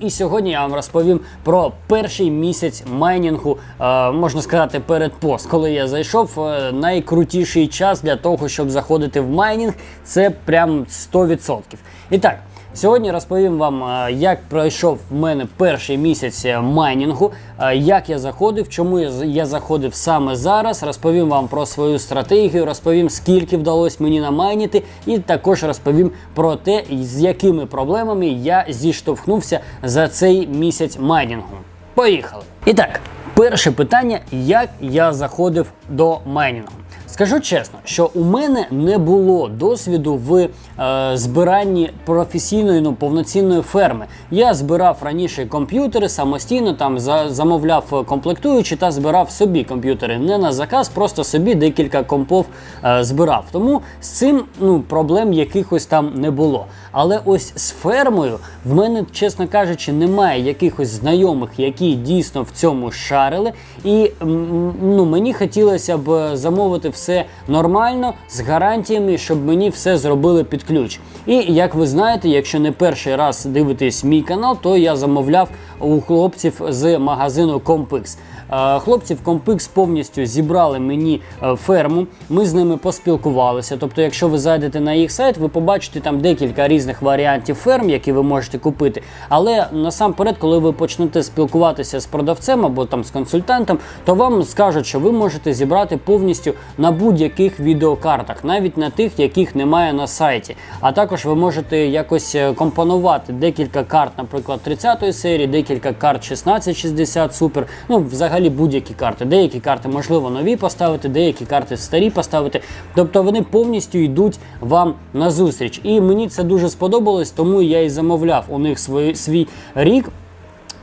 І сьогодні я вам розповім про перший місяць майнінгу, е, можна сказати, перед пост. Коли я зайшов, е, найкрутіший час для того, щоб заходити в майнінг, це прям 100%. І так. Сьогодні розповім вам, е, як пройшов в мене перший місяць е, майнінгу, е, як я заходив, чому я заходив саме зараз. Розповім вам про свою стратегію, розповім, скільки вдалося мені намайнити, і також розповім про те, з якими проблемами я зіштовхнувся за цей місяць майнінгу. Поїхали! І так, перше питання: як я заходив до майнінгу? Скажу чесно, що у мене не було досвіду в е, збиранні професійної ну, повноцінної ферми. Я збирав раніше комп'ютери самостійно, там за, замовляв е, комплектуючі та збирав собі комп'ютери. Не на заказ, просто собі декілька компов е, збирав. Тому з цим ну, проблем якихось там не було. Але ось з фермою в мене, чесно кажучи, немає якихось знайомих, які дійсно в цьому шарили. І ну, мені хотілося б замовити все нормально з гарантіями, щоб мені все зробили під ключ. І як ви знаєте, якщо не перший раз дивитесь мій канал, то я замовляв у хлопців з магазину Compix. Е, Хлопці в Compix повністю зібрали мені е, ферму. Ми з ними поспілкувалися. Тобто, якщо ви зайдете на їх сайт, ви побачите там декілька різних варіантів ферм, які ви можете купити. Але насамперед, коли ви почнете спілкуватися з продавцем або там з консультантом, то вам скажуть, що ви можете зібрати повністю на будь-яких відеокартах, навіть на тих, яких немає на сайті. А також ви можете якось е, компонувати декілька карт, наприклад, 30-ї серії, декілька карт 1660 Super, ну взагалі будь-які карти. Деякі карти можливо нові поставити, деякі карти старі поставити. Тобто вони повністю йдуть вам на зустріч. І мені це дуже сподобалось, тому я і замовляв у них свій, свій рік.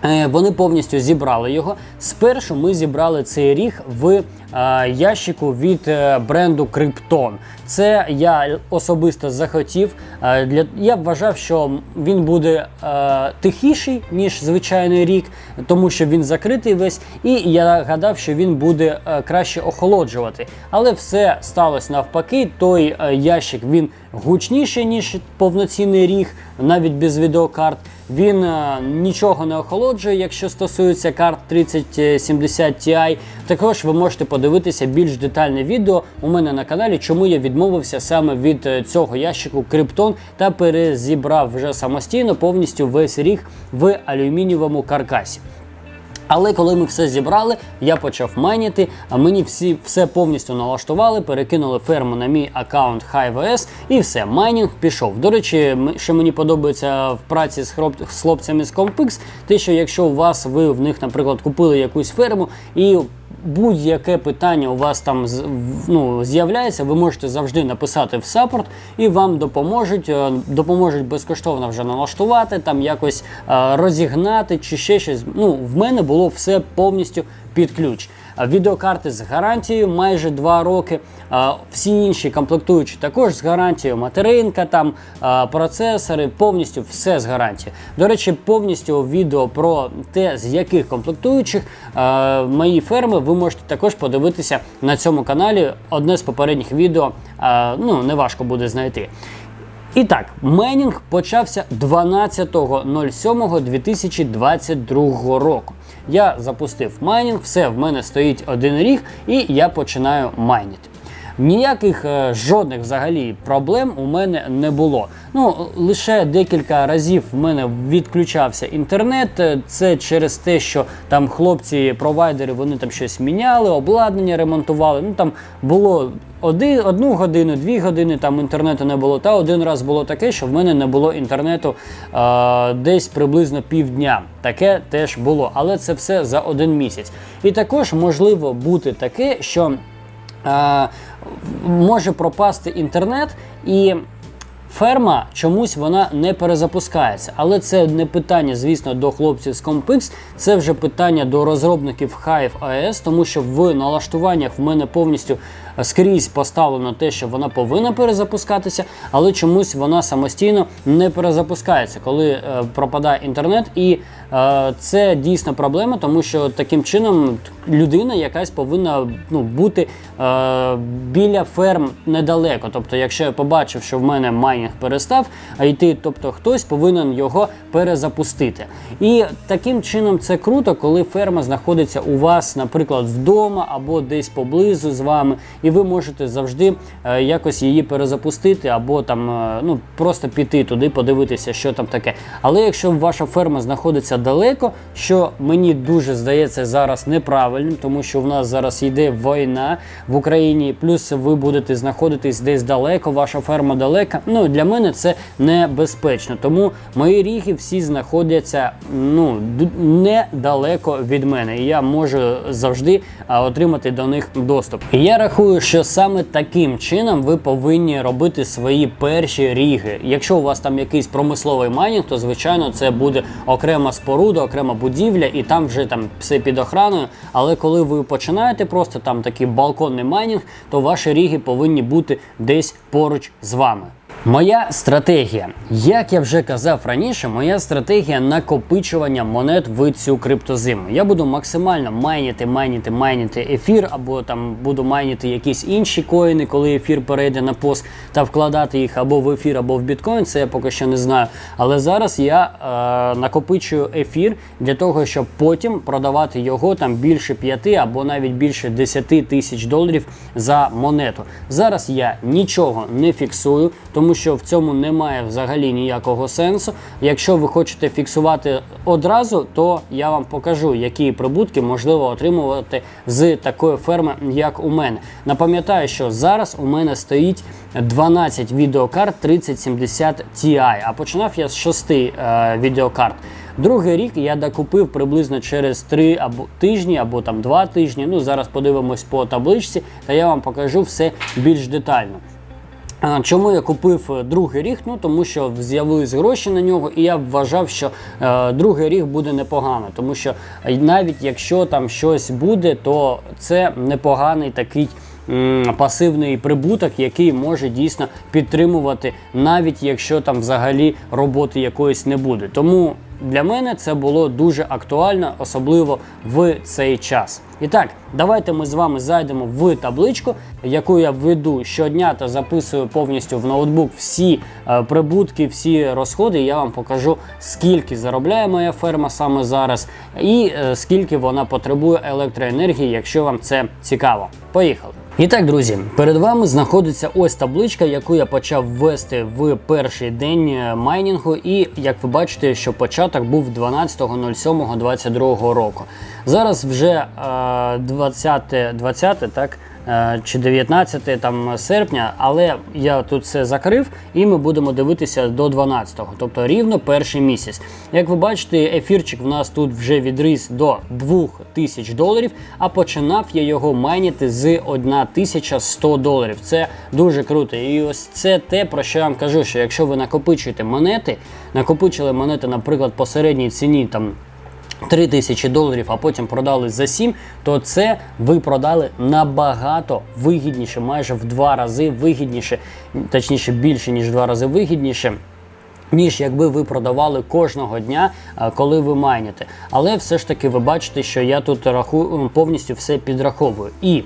Е, Вони повністю зібрали його. Спершу ми зібрали цей ріг в е, ящику від е, бренду Krypton. Це я особисто захотів. Для я вважав, що він буде тихіший ніж звичайний рік, тому що він закритий весь. І я гадав, що він буде краще охолоджувати. Але все сталося навпаки. Той ящик він гучніший ніж повноцінний ріг, навіть без відеокарт. Він е, нічого не охолоджує, якщо стосується карт 3070 Ti. Також ви можете подивитися більш детальне відео у мене на каналі, чому я відмовився саме від е, цього ящику Криптон та перезібрав вже самостійно повністю весь ріг в алюмінієвому каркасі. Але коли ми все зібрали, я почав майніти, а мені всі все повністю налаштували, перекинули ферму на мій аккаунт HiveOS і все, майнінг пішов. До речі, що мені подобається в праці з, хроп- з хлопцями з Compix, те, що якщо у вас ви в них, наприклад, купили якусь ферму і будь-яке питання у вас там ну, з'являється, ви можете завжди написати в саппорт і вам допоможуть, е, допоможуть безкоштовно вже налаштувати, там якось е, розігнати чи ще щось. Ну, в мене було все повністю під ключ. Відеокарти з гарантією майже 2 роки. Всі інші комплектуючі також з гарантією. Материнка, там процесори, повністю все з гарантією. До речі, повністю відео про те, з яких комплектуючих мої ферми, ви можете також подивитися на цьому каналі. Одне з попередніх відео ну, не важко буде знайти. І так, майнінг почався 12.07.2022 року. Я запустив майнінг, все в мене стоїть один ріг, і я починаю майнити. Ніяких е, жодних взагалі проблем у мене не було. Ну лише декілька разів в мене відключався інтернет. Е, Це через те, що там хлопці, провайдери, вони там щось міняли, обладнання ремонтували. Ну там було один, одну годину, дві години там інтернету не було. Та один раз було таке, що в мене не було інтернету е, десь приблизно півдня. Таке теж було, але це все за один місяць. І також можливо бути таке, що може пропасти інтернет і. Ферма чомусь вона не перезапускається, але це не питання, звісно, до хлопців з Compix, це вже питання до розробників Hive OS, тому що в налаштуваннях в мене повністю скрізь поставлено те, що вона повинна перезапускатися, але чомусь вона самостійно не перезапускається, коли е, пропадає інтернет, і е, це дійсно проблема, тому що таким чином людина якась повинна ну, бути е, біля ферм недалеко. Тобто, якщо я побачив, що в мене майнінг майнінг перестав йти, тобто хтось повинен його перезапустити. І таким чином це круто, коли ферма знаходиться у вас, наприклад, вдома або десь поблизу з вами, і ви можете завжди е, якось її перезапустити, або там е, ну просто піти туди, подивитися, що там таке. Але якщо ваша ферма знаходиться далеко, що мені дуже здається зараз неправильним, тому що в нас зараз йде війна в Україні, плюс ви будете знаходитись десь далеко, ваша ферма далека. Ну для мене це небезпечно. Тому мої ріги всі знаходяться ну недалеко від мене, і я можу завжди отримати до них доступ. Я рахую, що саме таким чином ви повинні робити свої перші ріги. Якщо у вас там якийсь промисловий майнінг, то звичайно це буде окрема споруда, окрема будівля, і там вже там все під охраною. Але коли ви починаєте просто там такий балконний майнінг, то ваші ріги повинні бути десь поруч з вами. Моя стратегія, як я вже казав раніше, моя стратегія накопичування монет в цю криптозиму. Я буду максимально майніти, майніти, майніти ефір, або там буду майніти якісь інші коїни, коли ефір перейде на пост, та вкладати їх або в ефір, або в біткоін. Це я поки що не знаю. Але зараз я е, накопичую ефір для того, щоб потім продавати його там більше 5 або навіть більше 10 тисяч доларів за монету. Зараз я нічого не фіксую, тому що в цьому немає взагалі ніякого сенсу. Якщо ви хочете фіксувати одразу, то я вам покажу, які прибутки можливо отримувати з такої ферми, як у мене. Напам'ятаю, що зараз у мене стоїть 12 відеокарт 3070 Ti, а починав я з 6 е, відеокарт. Другий рік я докупив приблизно через 3 або тижні, або там 2 тижні. Ну зараз подивимось по табличці, та я вам покажу все більш детально. Чому я купив е, другий ріг? Ну тому що з'явились гроші на нього, і я вважав, що е, другий ріг буде непогано, тому що е, навіть якщо там щось буде, то це непоганий такий. Пасивний прибуток, який може дійсно підтримувати, навіть якщо там взагалі роботи якоїсь не буде. Тому для мене це було дуже актуально, особливо в цей час. І так, давайте ми з вами зайдемо в табличку, яку я веду щодня та записую повністю в ноутбук всі е, прибутки, всі розходи. Я вам покажу, скільки заробляє моя ферма саме зараз, і е, скільки вона потребує електроенергії, якщо вам це цікаво. Поїхали! І так, друзі, перед вами знаходиться ось табличка, яку я почав ввести в перший день е, майнінгу. І як ви бачите, що початок був 12.07.22 року. Зараз вже е, 20, 20 так. Е, Чи 19 там серпня, але я тут все закрив, і ми будемо дивитися до 12-го, тобто рівно перший місяць. Як ви бачите, ефірчик в нас тут вже відріс до 2000 доларів, а починав я його майніти з 1100 доларів. Це дуже круто. І ось це те, про що я вам кажу, що якщо ви накопичуєте монети, накопичили монети, наприклад, по середній ціні там. 3 тисячі доларів, а потім продали за 7, то це ви продали набагато вигідніше, майже в два рази вигідніше, точніше більше ніж в два рази вигідніше. Ніж якби ви продавали кожного дня, коли ви майните. Але все ж таки ви бачите, що я тут рахую повністю все підраховую. І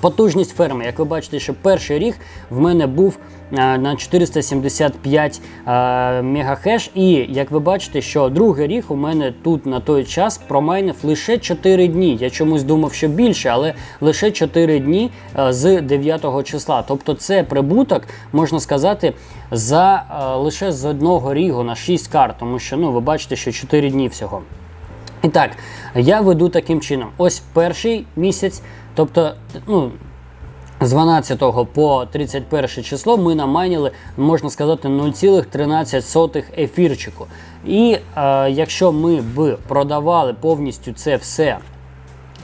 Потужність ферми, як ви бачите, що перший ріг в мене був на 475 мегахеш, і як ви бачите, що другий ріг у мене тут на той час промайнив лише 4 дні. Я чомусь думав, що більше, але лише 4 дні з 9 числа. Тобто це прибуток, можна сказати, за лише з одного рігу на 6 карт, тому що ну ви бачите, що 4 дні всього. І так, я веду таким чином. Ось перший місяць, тобто, ну. З 12 по 31 число ми намайніли, можна сказати, 0,13 ефірчику. І е, якщо ми б продавали повністю це все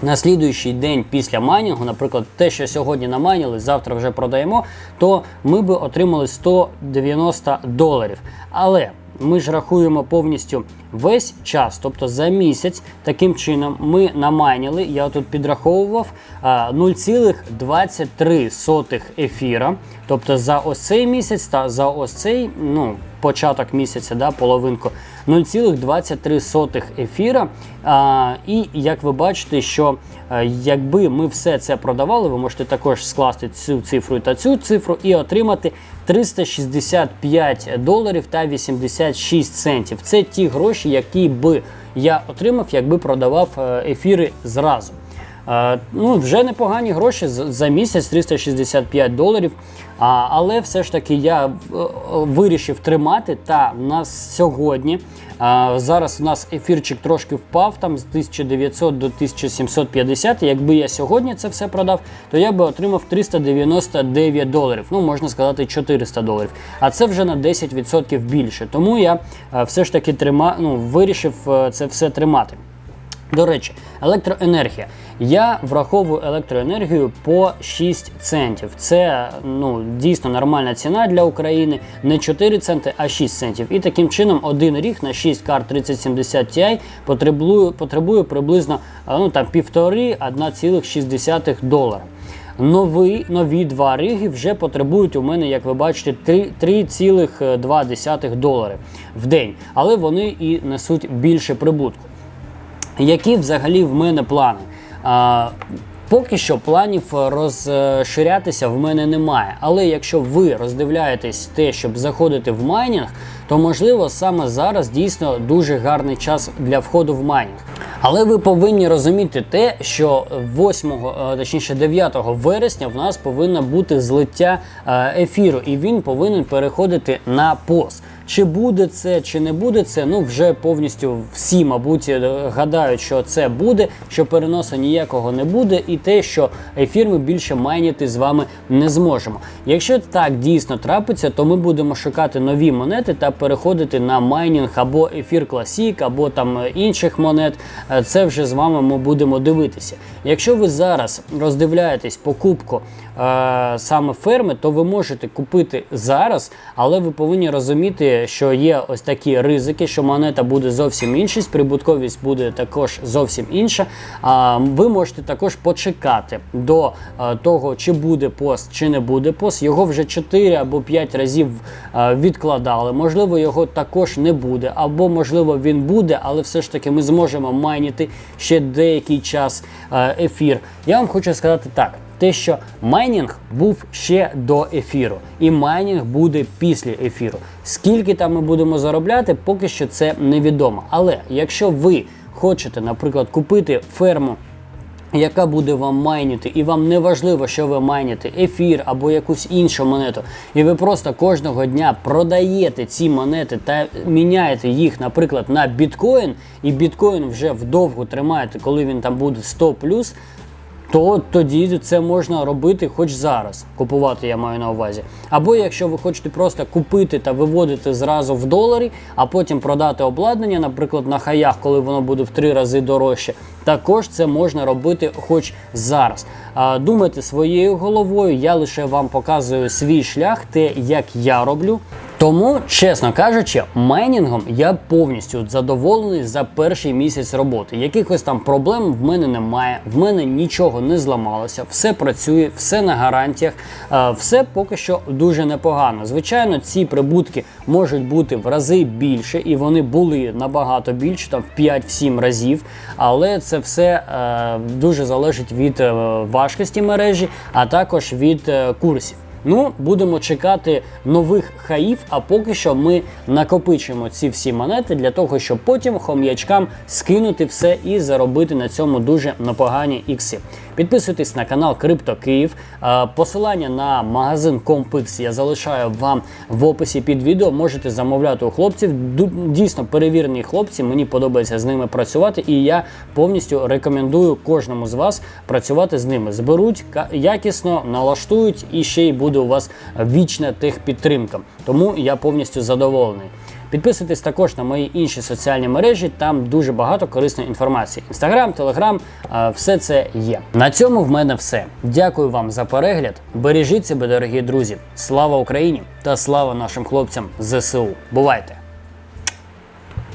на слідуючий день після майнінгу, наприклад, те, що сьогодні намайніли, завтра вже продаємо, то ми би отримали 190 доларів. Але ми ж рахуємо повністю весь час, тобто за місяць, таким чином ми намайніли, я тут підраховував 0,23 ефіра. Тобто за ось цей місяць та за ось цей, ну, початок місяця, да, половинку 0,23 ефіра. А, і як ви бачите, що е, якби ми все це продавали, ви можете також скласти цю цифру та цю цифру і отримати 365 доларів та 86 центів. Це ті гроші, які би я отримав, якби продавав е, ефіри зразу. Ну, вже непогані гроші за місяць 365 доларів. А, але все ж таки я е, вирішив тримати. Та в нас сьогодні а, зараз у нас ефірчик трошки впав там з 1900 до 1750. Якби я сьогодні це все продав, то я би отримав 399 доларів. Ну можна сказати 400 доларів. А це вже на 10% більше. Тому я е, все ж таки трима, ну, вирішив е, це все тримати. До речі, електроенергія. Я враховую електроенергію по 6 центів. Це ну дійсно нормальна ціна для України. Не 4 центи, а 6 центів. І таким чином один ріг на 6 карт 3070 Ti потребує, потребує приблизно ну там півтори 1,6 долара. Нові, нові два риги вже потребують у мене, як ви бачите, 3,2 долари в день, але вони і несуть більше прибутку. Які взагалі в мене плани? А, поки що планів розширятися в мене немає. Але якщо ви роздивляєтесь те, щоб заходити в майнінг, то можливо саме зараз дійсно дуже гарний час для входу в майнінг. Але ви повинні розуміти те, що 8, е, точніше 9 вересня в нас повинно бути злиття е, ефіру, і він повинен переходити на пост. Чи буде це, чи не буде це, ну вже повністю всі, мабуть, е, гадають, що це буде, що переносу ніякого не буде, і те, що ефір ми більше майніти з вами не зможемо. Якщо так дійсно трапиться, то ми будемо шукати нові монети та переходити на майнінг або ефір Classic, або там інших монет. Е, Це вже з вами ми будемо дивитися. Якщо ви зараз роздивляєтесь покупку е, саме ферми, то ви можете купити зараз, але ви повинні розуміти, що є ось такі ризики, що монета буде зовсім інша, прибутковість буде також зовсім інша. А ви можете також почекати до е, того, чи буде пост, чи не буде пост. Його вже 4 або 5 разів е, відкладали. Можливо, його також не буде, або можливо він буде, але все ж таки ми зможемо майніти ще деякий час е, ефір. Я вам хочу сказати так те, що майнінг був ще до ефіру, і майнінг буде після ефіру. Скільки там ми будемо заробляти, поки що це невідомо. Але якщо ви хочете, наприклад, купити ферму. Яка буде вам майнити, і вам не важливо, що ви майніте ефір або якусь іншу монету, і ви просто кожного дня продаєте ці монети та міняєте їх, наприклад, на біткоін, і біткоін вже вдовго тримаєте, коли він там буде 100 плюс, то тоді це можна робити хоч зараз. Купувати я маю на увазі. Або якщо ви хочете просто купити та виводити зразу в доларі, а потім продати обладнання, наприклад, на хаях, коли воно буде в три рази дорожче, також це можна робити хоч зараз. Думайте своєю головою, я лише вам показую свій шлях, те, як я роблю. Тому, чесно кажучи, майнінгом я повністю задоволений за перший місяць роботи. Якихось там проблем в мене немає, в мене нічого не зламалося, все працює, все на гарантіях, все поки що дуже непогано. Звичайно, ці прибутки можуть бути в рази більше, і вони були набагато більше, там в 5-7 разів. Але це все е, дуже залежить від е, важкості мережі, а також від е, курсів. Ну, будемо чекати нових хаїв, а поки що ми накопичимо ці всі монети для того, щоб потім хом'ячкам скинути все і заробити на цьому дуже непогані ікси. Підписуйтесь на канал Крипто Київ. Е, Посилання на магазин Compix я залишаю вам в описі під відео. Можете замовляти у хлопців. Дійсно перевірені хлопці. Мені подобається з ними працювати, і я повністю рекомендую кожному з вас працювати з ними. Зберуть якісно, налаштують і ще й буде у вас вічна техпідтримка. Тому я повністю задоволений. Підписуйтесь також на мої інші соціальні мережі, там дуже багато корисної інформації. Інстаграм, телеграм, все це є. На цьому в мене все. Дякую вам за перегляд. Бережіть себе, дорогі друзі. Слава Україні та слава нашим хлопцям ЗСУ. Бувайте!